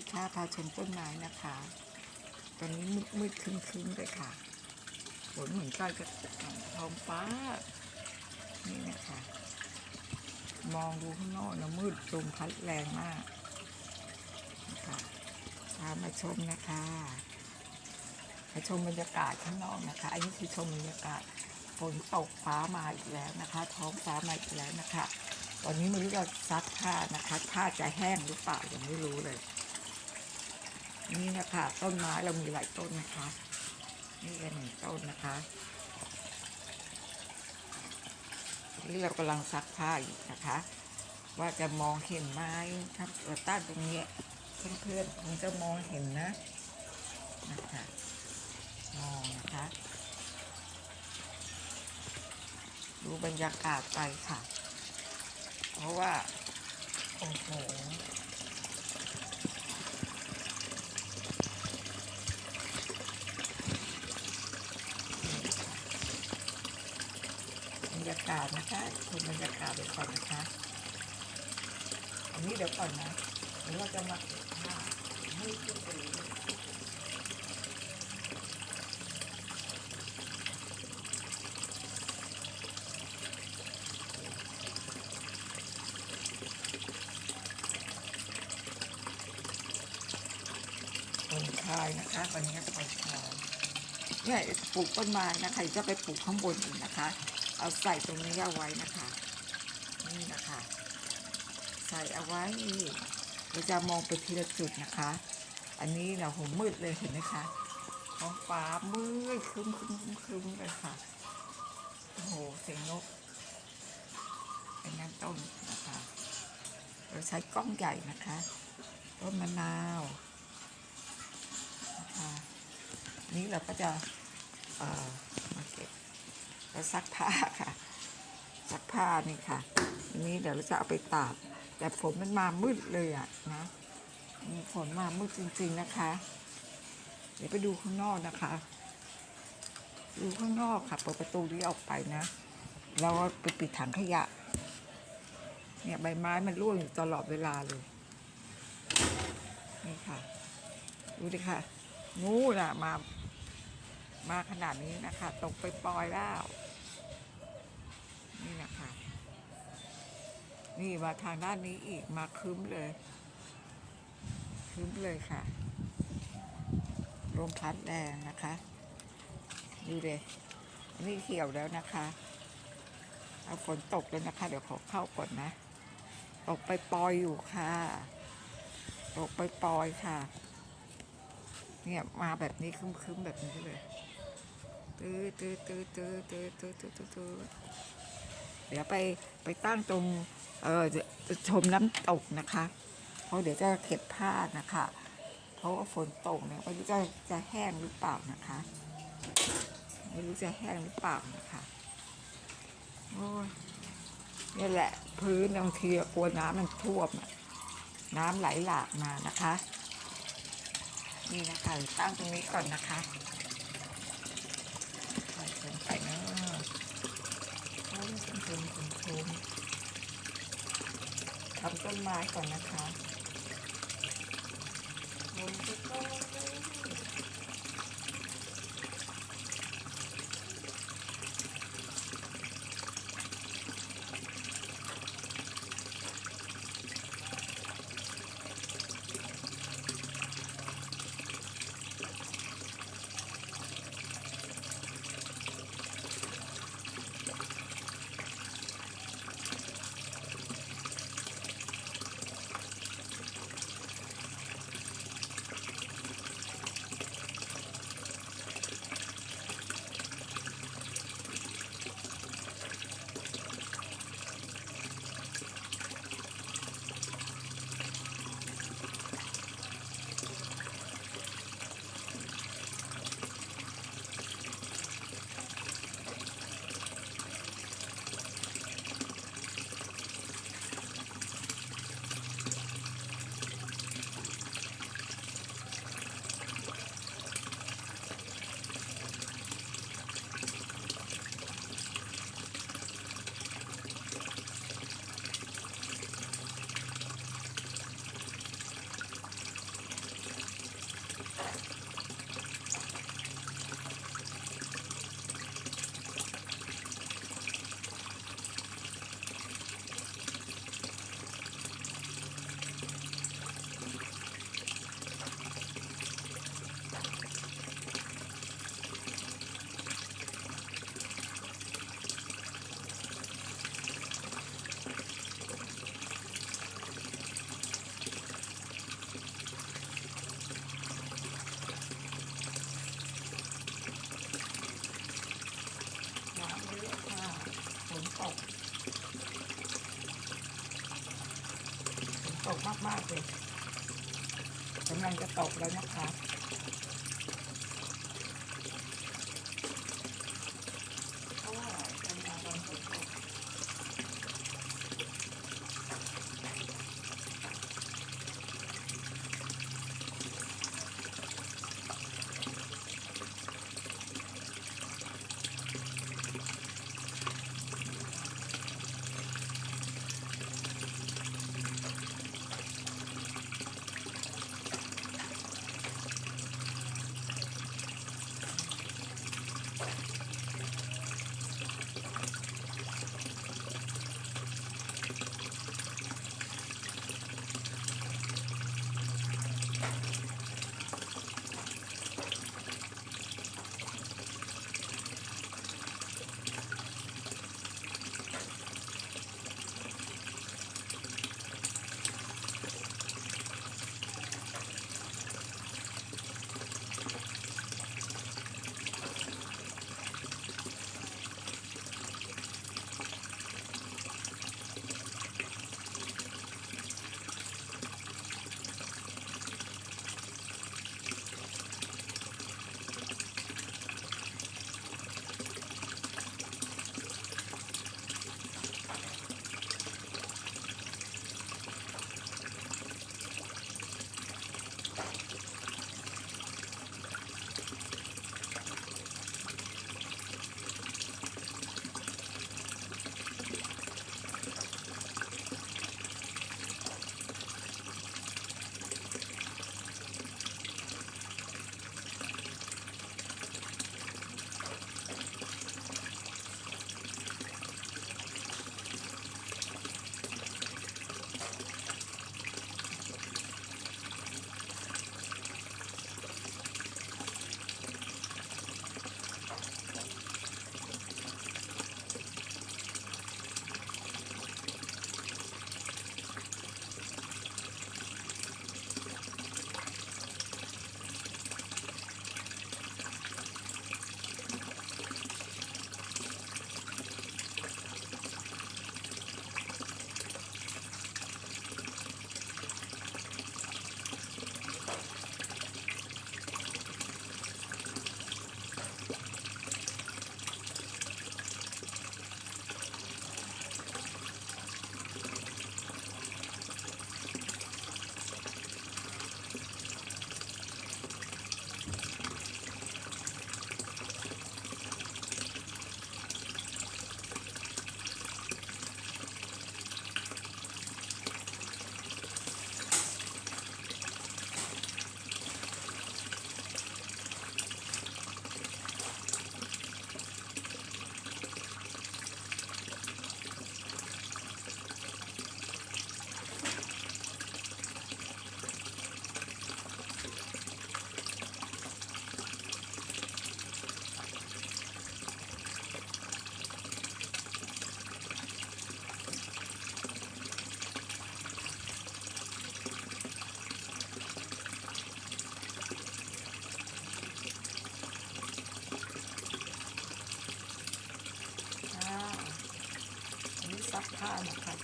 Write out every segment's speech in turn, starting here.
ดีค่ะพาชมต้นไม้นะคะ ตอนนี้มืดมืดๆครึ้มคึ้มๆเลยค่ะฝนเหมือนใกล้จะท้องฟ้า นี่นะคะ มองดูข้างนอกนะมืดลมพัดแรงมากนะคะพามาชมนะคะมาชมบรรยากาศข้างนอกนะคะ อันนี้คือชมบรรยากาศฝนตกฟ้ามาอีกแล้วนะคะ ท้องฟ้ามาอีกแล้วนะคะ ตอนนี้ไม่รู้จะซักผ้านะคะผ้าจะแห้งหรือเปล่ายังไม่รู้เลย นี่นะคะต้นไม้เรามีหลายต้นนะคะ นี่ก็หนึ่งต้นนะคะนี่เรากำลังซักผ้าอยู่นะคะ ว่าจะมองเห็นไหมถ้าเปิดต้านตรงนี้เพื่อนๆคงจะมองเห็นนะนะคะมองนะคะ ดูบรรยากาศไปค่ะ เพราะว่า โอ้โห รยากาศนะคะชมบรรยากาศไปก่อนนะคะ อันนี้เดี๋ยวก่อนนะเดี๋ยวเราจะมาเก็บผ้าให้ขึ้นไปลยคนชายนะคะวันนี้คนชายเนี่ยปลูกต้นไม้นะคะจะไปปลูกข้างบนอีกนะคะ เอาใส่ตรงนี้เอาไว้นะคะ นี่นะคะ ใส่เอาไว้เราจะมองไปทีละจุดนะคะ อันนี้เราหูมืดเลยเห็นไหมคะท้องฟ้ามืดครึ้มครึ้มครึ้มเลยค่ะโอ้โหเสียงนกเป็นน้ำต้นนะคะ เราใช้กล้องใหญ่นะคะต้นมะนาวนะคะนี้เราก็จะเอ่อมา แล้วซักผ้าค่ะ ซักผ้านี่ค่ะอันนี้เดี๋ยวเราจะเอาไปตาก แต่ฝนมันมามืดเลยอะนะมีฝนมามืดจริง ๆนะคะ เดี๋ยวไปดูข้างนอกนะคะ ดูข้างนอกค่ะ เปิดประตูนี้ออกไปนะแล้วไปปิดถังขยะ เนี่ยใบไม้มันร่วงอยู่ตลอดเวลาเลย นี่ค่ะ ดูดิค่ะงูน่ะมา มาขนาดนี้นะคะ ตกไปปล่อยแล้ว นี่นะคะ นี่มาทางด้านนี้อีกมาคึ้มเลยคึ้มเลยค่ะลมพัดแรงนะคะดูเลยนนี่เขียวแล้วนะคะเอาฝนตกแล้วนะคะ เดี๋ยวขอเข้าก่อนนะ ตกไปปอยอยู่ค่ะ ตกไปปอยค่ะ เนี่ยมาแบบนี้ครึ้มๆแบบนี้เลยตื้อตื้อตื้อตื้อตื้อตื้อตื้อตื้อ เดี๋ยวไปไปตั้งตรงเออจะชมน้ำตกนะคะเพราะเดี๋ยวจะเก็บผ้านะคะ เพราะว่าฝนตกเนี่ยไม่รู้จะจะแห้งหรือเปล่านะคะไม่รู้จะแห้งหรือเปล่านะคะโอ้ยนี่แหละพื้นบางทีกลัวน้ำมันท่วมน้ำไหลหลากมานะคะ นี่นะคะตั้งตรงนี้ก่อนนะคะ ชุมชุมทำต้นไม้ก่อนนะคะลงไปก่อน ฝนตกฝนตกมากๆเลยกำลังจะตกแล้วนะคะ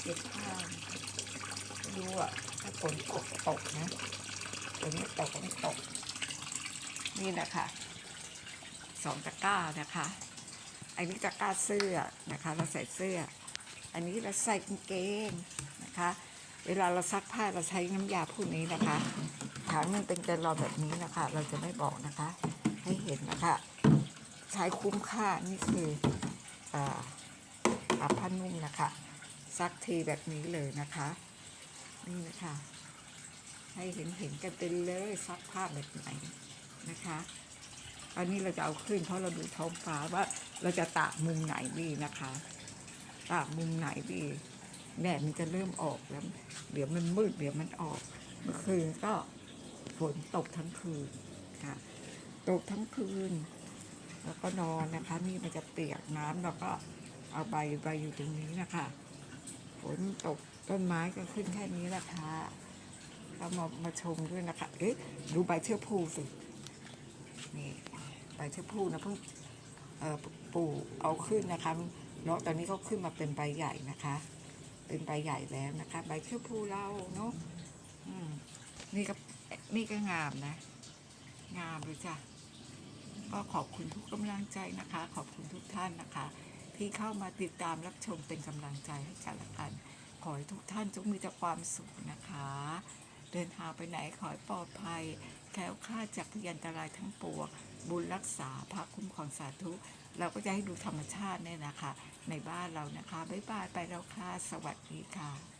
เก็บผ้านะคะไม่รู้อะถ้าฝนตกตกนะฝนไม่ตกก็ไม่ตก นี่นะคะสองตะกร้านะคะ อันนี้ตะกร้าเสื้อนะคะเราใส่เสื้อ อันนี้เราใส่กางเกงนะคะ เวลาเราซักผ้าเราใช้น้ำยาพวกนี้นะคะถังมันเป็นแกลลอนแบบนี้นะคะ เราจะไม่บอกนะคะ ให้เห็นนะคะ ใช้คุ้มค่านี่คืออ่าอาผ้านุ่มนะคะ ซักทีแบบนี้เลยนะคะ นี่นะคะ ให้เห็นเห็นกันไปเลยซักผ้าแบบไหนนะคะตอนนี้เราจะเอาขึ้นเพราะเราดูท้องฟ้าว่าเราจะตากมุมไหนดีนะคะตากมุมไหนดีแดดมันจะเริ่มออกแล้ว เดี๋ยวมันมืดเดี๋ยวมันออกเมื่อคืนก็ฝนตกทั้งคืนค่ะ ตกทั้งคืน แล้วก็นอนนะคะ นี่มันจะเปียกน้ำแล้วก็เอาใบใบอยู่ตรงนี้นะคะ นตกต้นไม้ก็ขึ้นแค่นี้แหละค่ะเรามามาชมด้วยนะคะ เอ๊ะดูใบเชื้อพูสิ นี่ใบเชื้อพูนะเพิ่งปลูกเอาขึ้นนะคะเนาะตอนนี้ก็ขึ้นมาเป็นใบใหญ่นะคะ เป็นใบใหญ่แล้วนะคะ ใบเชื้อพูเราเนาะนี่ก็นี่ก็งามนะ งามเลยจ้ะก็ขอบคุณทุกกำลังใจนะคะ ขอบคุณทุกท่านนะคะ ที่เข้ามาติดตามรับชมเป็นกำลังใจให้กันละกัน ขอให้ทุกท่านจงมีแต่ความสุขนะคะ เดินทางไปไหนขอให้ปลอดภัย แคล้วคลาดจากพยันตรายทั้งปวงบุญรักษาพระคุ้มของสาธุ เราก็จะให้ดูธรรมชาติเนี่ยนะคะ ในบ้านเรานะคะ บ๊ายบายไปแล้วค่ะ สวัสดีค่ะ